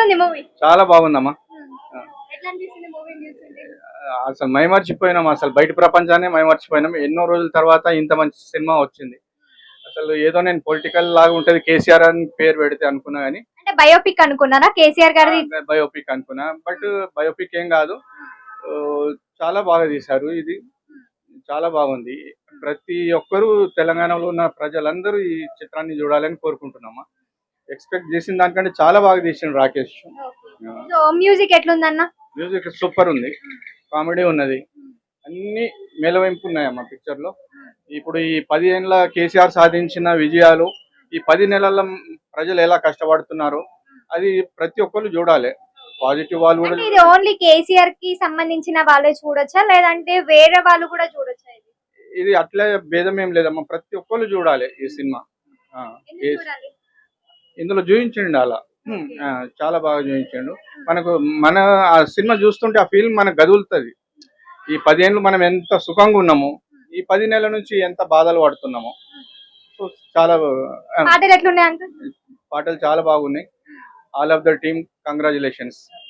ఎట్లా ఉంది మూవీ చాలా బాగుందమ్మా. అనిపిస్తుంది మూవీ చూస్తుంటే? అసలు మైమర్చిపోయినాం అసలు బయట ప్రపంచాన్ని మైమర్చిపోయినాం ఎన్నో రోజుల తర్వాత ఇంత మంచి సినిమా వచ్చింది. అసలు ఏదో నేను పొలిటికల్ లాగా ఉంటది కేసీఆర్ అని పేరు పెడితే అనుకున్నా కానీ అంటే బయోపిక్ అనుకున్నారా కేసీఆర్ గారిది? బయోపిక్ అనుకున్నా. బట్ బయోపిక్ ఏం కాదు. చాలా బాగా తీశారు ఇది. చాలా బాగుంది. ప్రతి ఒక్కరూ తెలంగాణలో ఉన్న ప్రజలందరూ ఈ చిత్రాన్ని చూడాలని కోరుకుంటున్నామా? ఎక్స్పెక్ట్ చేసిన దానికంటే చాలా బాగా తీసిండు రాకేష్. సో మ్యూజిక్ ఎట్లుందన్న? మ్యూజిక్ సూపర్ ఉంది. కామెడీ ఉన్నది. అన్ని మేలవైంపు ఉన్నాయమ్మా పిక్చర్లో? ఇప్పుడు ఈ పది ఏళ్ళ కేసీఆర్ సాధించిన విజయాలు ఈ పది నెలల ప్రజలు ఎలా కష్టపడుతున్నారో అది ప్రతి ఒక్కరు చూడాలి. పాజిటివ్ వాళ్ళు కూడా ఇది ఓన్లీ కేసీఆర్కి సంబంధించిన వాళ్ళే చూడొచ్చా? లేదంటే వేరే వాళ్ళు కూడా చూడొచ్చా ఇది? అట్లే భేదం ఏం లేదమ్మా. ప్రతి ఒక్కరు చూడాలి ఈ సినిమా? ఇందులో చూపించండి అలా. చాలా బాగా చూపించండు మనకు మన ఆ సినిమా చూస్తుంటే ఆ ఫీల్ మనకు గదులుతుంది ఈ పదేళ్ళు మనం ఎంత సుఖంగా ఉన్నాము ఈ పది నెలల నుంచి ఎంత బాధలు పడుతున్నాము. సో చాలా పాటలు చాలా బాగున్నాయి. All of the team congratulations.